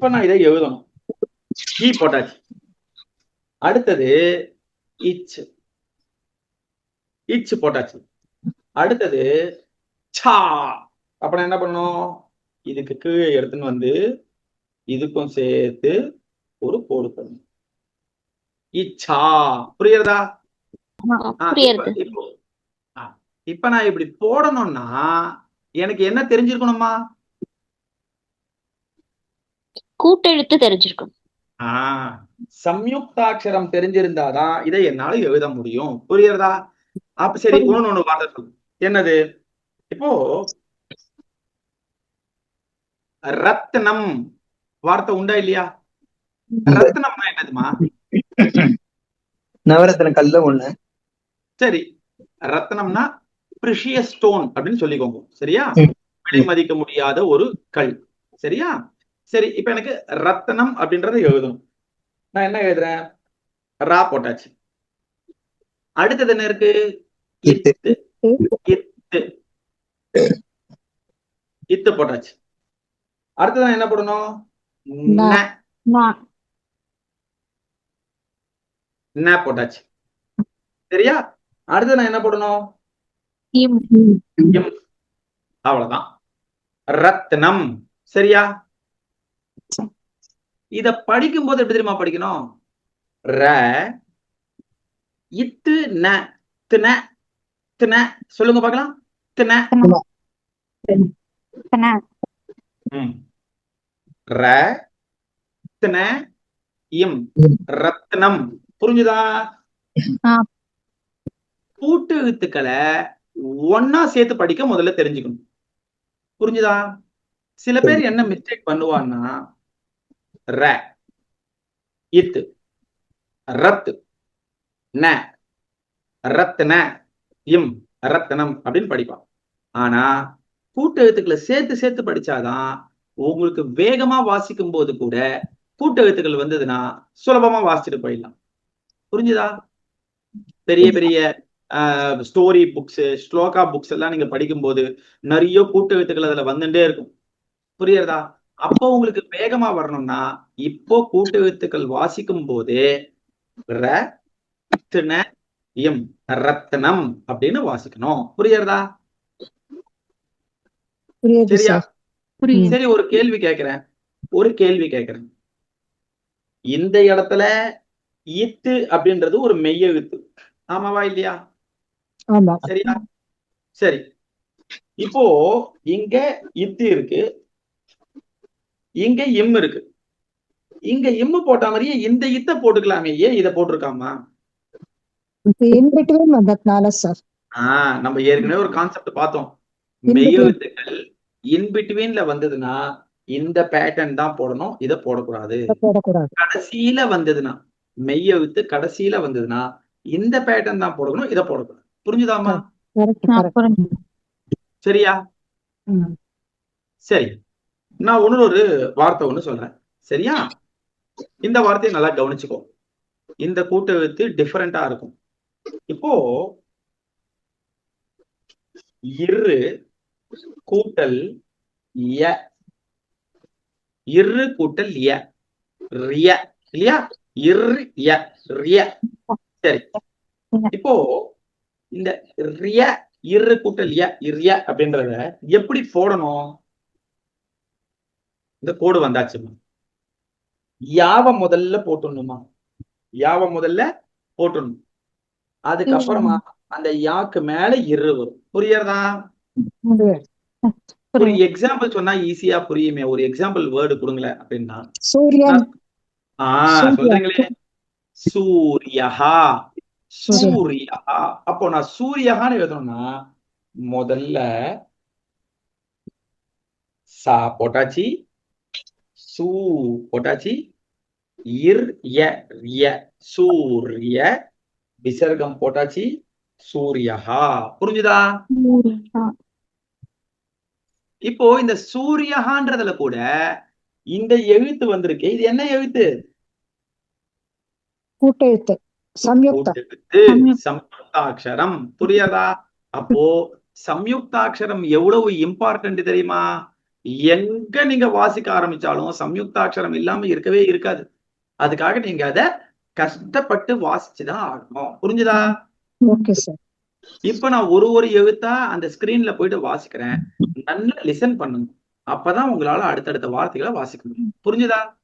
இப்ப நான் இதை எழுதணும். ஈ போட்டாச்சு. அடுத்தது இச். இச் போட்டாச்சு. அடுத்தது சா. அப்ப நான் என்ன பண்ணணும்? இதுக்கு கீழே எடுத்துன்னு வந்து இதுக்கும் சேர்த்து ஒரு கோடு பண்ணணும் இச்சா. புரியுறதா இப்ப நான் இப்படி போடணும்னா எனக்கு என்ன தெரிஞ்சிருக்கணுமா கூட்டெழுத்து தெரிஞ்சிருக்கும். ஆ சம்யுக்தாட்சரம் தெரிஞ்சிருந்தாதான் இதை என்னால எழுத முடியும். புரியுறதா அப்ப சரி இன்னொன்னு வார்த்தை சொல்லு என்னது? இப்போ ரத்னம். வார்த்தை உண்டா இல்லையா? ரத்னம்னா என்னதுமா? நவரத்ன கல்ல ஒண்ணு. சரி ரத்னம்னா ப்ரிஷியஸ் ஸ்டோன் அப்படின்னு சொல்லிக்கோங்க. சரியா. விலை மதிக்க முடியாத ஒரு கல். சரியா? சரி இப்ப எனக்கு ரத்னம் அப்படின்றத எழுதணும் நான் என்ன எழுதுறேன்? ரா போட்டாச்சு. அடுத்தது என்ன இருக்கு? இத்து. இத்து. இத்து. இத்து போட்டாச்சு. அடுத்தது நான் என்ன போடணும்? ந. போட்டாச்சு. சரியா? அடுத்து நான் என்ன போடணும்? அவ்வளவுதான். ரத்னம் சரியா? இத படிக்கும் போது எப்படி தெரியுமா படிக்கணும்? ர இத்து ந தின தின. சொல்லுங்க பார்க்கலாம். தின. ர தின இம் ரத்னம். புரிஞ்சுதா. கூட்டு எழுத்துக்களை ஒன்னா சேர்த்து படிக்க முதல்ல தெரிஞ்சுக்கணும். புரிஞ்சுதா? சில பேர் என்ன மிஸ்டேக் பண்ணுவான்னா ர. இத்து. ரத்து. ந. ரத்ன இம். ரத்னம் அப்படின்னு படிப்பான். ஆனா கூட்டு எழுத்துக்களை சேர்த்து சேர்த்து படிச்சாதான் உங்களுக்கு வேகமா வாசிக்கும் போது கூட கூட்டு எழுத்துக்கள் வந்ததுன்னா சுலபமா வாசிச்சுட்டு போயிடலாம். புரிஞ்சுதா? பெரிய பெரிய ஸ்டோரி புக்ஸ் ஸ்லோகா புக்ஸ் எல்லாம் நீங்க படிக்கும்போது நிறைய கூட்டு எழுத்துக்கள் அதுல வந்துட்டே இருக்கும். புரியுறதா அப்போ உங்களுக்கு வேகமா வரணும்னா இப்போ கூட்டு எழுத்துக்கள் வாசிக்கும் போதே ர தின இம் ரத்னம் அப்படின்னு வாசிக்கணும். புரியுறதா புரியுது சரியா? சார். ஒரு கேள்வி கேட்கிறேன். ஒரு கேள்வி கேட்கிறேன். இந்த இடத்துல இத்து அப்படின்றது ஒரு மெய் எழுத்து. ஆமாவா இல்லையா? ஆமா. சரியா? சரி. இப்போ இங்க இத்து இருக்கு. இங்க இம் இருக்கு. இங்க இம்மு போட்ட மாதிரியே இந்த இத்த போட்டுக்கலாமே. ஏன் இத போட்டிருக்காமா? ஆஹ் நம்ம ஏற்கனவே ஒரு கான்செப்ட் பார்த்தோம். In மெய் between. எழுத்துக்கள் இன் பிட்வீன்ல வந்ததுன்னா இந்த பேட்டர்ன் தான் போடணும். இத போடக்கூடாது. போடக்கூடாது. கடைசியில வந்ததுன்னா மெய் எழுத்து கடைசியில வந்ததுன்னா இந்த பேட்டர்ன் தான் போடணும். இத போடக்கூடாது. புரிஞ்சுதாமா சரியா. சரி. நான் ஒண்ணு ஒரு வார்த்தை ஒண்ணு சொல்றேன். சரியா? இந்த வார்த்தையை நல்லா கவனிச்சுக்கோ. இந்த கூட்டு எழுத்து டிஃபரெண்டா இருக்கும். இப்போ இரு கூட்டல் ய. இரு கூட்டல் ய. ரிய. இல்லையா? இரு ய. ரிய. சரி. இப்போ இந்த ரிய இரு கூட்டல் ய இரிய அப்படின்றத எப்படி போடணும்? இந்த கோடு வந்தாச்சுமா? யாவ முதல்ல போட்டுடணுமா யாவ முதல்ல போட்டுடணும் அதுக்கப்புறமா அந்த யாக்கு மேல இரு வரும். புரியறதா. ஒரு எக்ஸாம்பிள் சொன்னா ஈஸியா புரியுமே. ஒரு எக்ஸாம்பிள் வேர்டு கொடுங்களேன் அப்படின்னா. ஆஹ். சொல்றீங்களே. சூரியஹா சூரியஹா அப்போ நான் சூரியஹான்னு எழுதணும்னா முதல்ல சா போட்டாச்சு. சூ போட்டாச்சு இர் ய ரிய சூரிய. விசர்க்கம் போட்டாச்சு. சூரியஹா. புரிஞ்சுதா? இப்போ இந்த சூரியஹான்றதுல கூட இந்த எழுத்து வந்திருக்கு. இது என்ன எழுத்து? கூட்டெழுத்து. சம்யுக்தாட்சரம் புரியாதா? அப்போ சம்யுக்தாட்சரம் எவ்வளவு இம்பார்ட்டன்ட் தெரியுமா? எங்க நீங்க வாசிக்க ஆரம்பிச்சாலும் சம்யுக்தாட்சரம் இல்லாம இருக்கவே இருக்காது. அதுக்காக நீங்க அத கஷ்டப்பட்டு வாசிச்சுதான் ஆகணும். புரிஞ்சுதா? இப்ப நான் ஒரு ஒரு எழுத்தா அந்த ஸ்கிரீன்ல போயிட்டு வாசிக்கிறேன். நல்லா லிசன் பண்ணுங்க. அப்பதான் உங்களால அடுத்தடுத்த வார்த்தைகளை வாசிக்க முடியும். புரிஞ்சுதா?